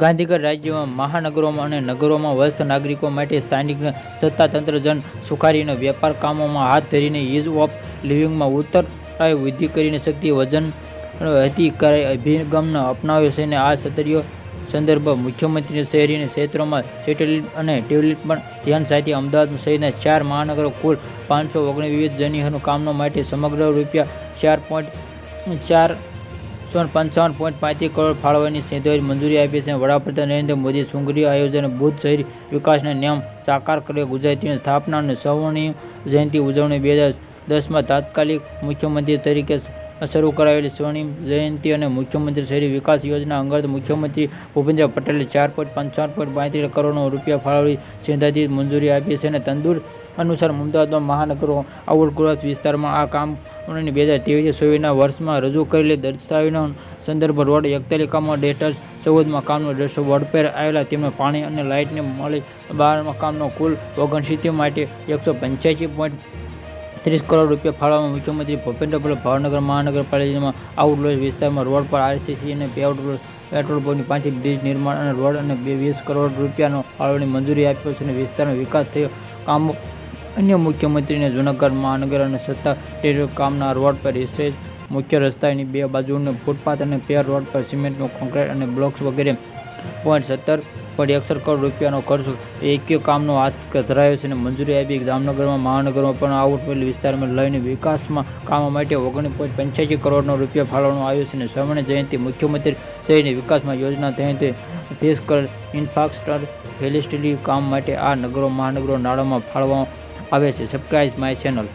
ગાંધીનગર રાજ્યમાં મહાનગરોમાં અને નગરોમાં વસ્ત નાગરિકો માટે સ્થાનિક સત્તાતંત્ર જન સુખારીને વેપાર કામોમાં હાથ ધરીને ઇઝ ઓફ લિવિંગમાં ઉત્તર વૃદ્ધિ કરીને શક્તિ વજન અધિકારી અભિગમને અપનાવ્યો છે અને આ સત્રીય સંદર્ભ મુખ્યમંત્રી શહેરી ક્ષેત્રોમાં સેટેલાઇટ અને ડેવલપમેન્ટ ધ્યાન સાથે અમદાવાદ સહિતના ચાર મહાનગરો કુલ પાંચસો ઓગણવીસ જનીહનું કામનો માટે સમગ્ર રૂપિયા ચાર પોઈન્ટ ચાર સો પંચાવન પોઈન્ટ પાંત્રીસ કરોડ ફાળવવાની સીધોરી મંજૂરી આપી છે. વડાપ્રધાન નરેન્દ્ર મોદી સુંગરી આયોજન ભૂત શહેરી વિકાસના નિયમ સાકાર કર્યો. ગુજરાતીની સ્થાપના અને સ્વર્ણિમ જયંતિ ઉજવણી બે હજાર દસમાં તાત્કાલિક મુખ્યમંત્રી તરીકે શરૂ કરાયેલી સ્વર્ણિમ જયંતિ અને મુખ્યમંત્રી શહેરી વિકાસ યોજના અંગત મુખ્યમંત્રી ભૂપેન્દ્ર પટેલે ચાર પોઈન્ટ પંચાવન પોઈન્ટ પાંત્રીસ કરોડનો રૂપિયા ફાળવી સિદ્ધાંતિક મંજૂરી આપી છે અને તંદુર અનુસાર અમદાવાદમાં મહાનગરો આઉટગ્રોથ વિસ્તારમાં આ કામ બે હજાર ત્રેવીસ ચોવીસના વર્ષમાં રજૂ કરેલી દર્શાવીનો સંદર્ભ રોડ એકતાલીસ ડેટર ચૌદમાં કામનો દ્રશ્યો વડપેર આવેલા. તેમને પાણી અને લાઇટને મળી બારમાં મકામનો કુલ ઓગણસિત્તેર માટે એકસો પંચ્યાસી પોઈન્ટ ત્રીસ કરોડ રૂપિયા ફાળવવામાં મુખ્યમંત્રી ભૂપેન્દ્ર પટેલ ભાવનગર મહાનગરપાલિકામાં આઉટલોસ વિસ્તારમાં રોડ પર આરસીસી અને પેટ્રોલ પેટ્રોલ પંપની પાંચથી બ્રિજ નિર્માણ અને રોડ અને બે વીસ કરોડ રૂપિયાનો ફાળવણી મંજૂરી આપ્યો છે અને વિસ્તારનો વિકાસ થયો. કામો અન્ય મુખ્યમંત્રીને જૂનાગઢ મહાનગર અને સત્તા કામના રોડ પર રિસેજ મુખ્ય રસ્તાની બે બાજુને ફૂટપાથ અને પેર રોડ પર સિમેન્ટનું કોન્ક્રીટ અને બ્લોક્સ વગેરે પોઈન્ટ સત્તર પોઈન્ટ એકસઠ કરોડ રૂપિયાનો ખર્ચ એક્ય કામનો હાથ ધરાયો છે અને મંજૂરી આપી જામનગરમાં, મહાનગરમાં પણ આઉટવેલ વિસ્તારમાં લઈને વિકાસમાં કામો માટે ઓગણીસ પોઈન્ટ પંચ્યાસી કરોડનો રૂપિયા ફાળવવામાં આવ્યો છે અને સ્વર્ણ જયંતિ મુખ્યમંત્રી શહેરની વિકાસમાં યોજના તહેત ફેસ કર ઇન્ફ્રાસ્ટ્રક્ચર ફેલિસ્ટિટી કામ માટે આ નગરો, મહાનગરો નાળામાં ફાળવવામાં આવે છે. Subscribe my channel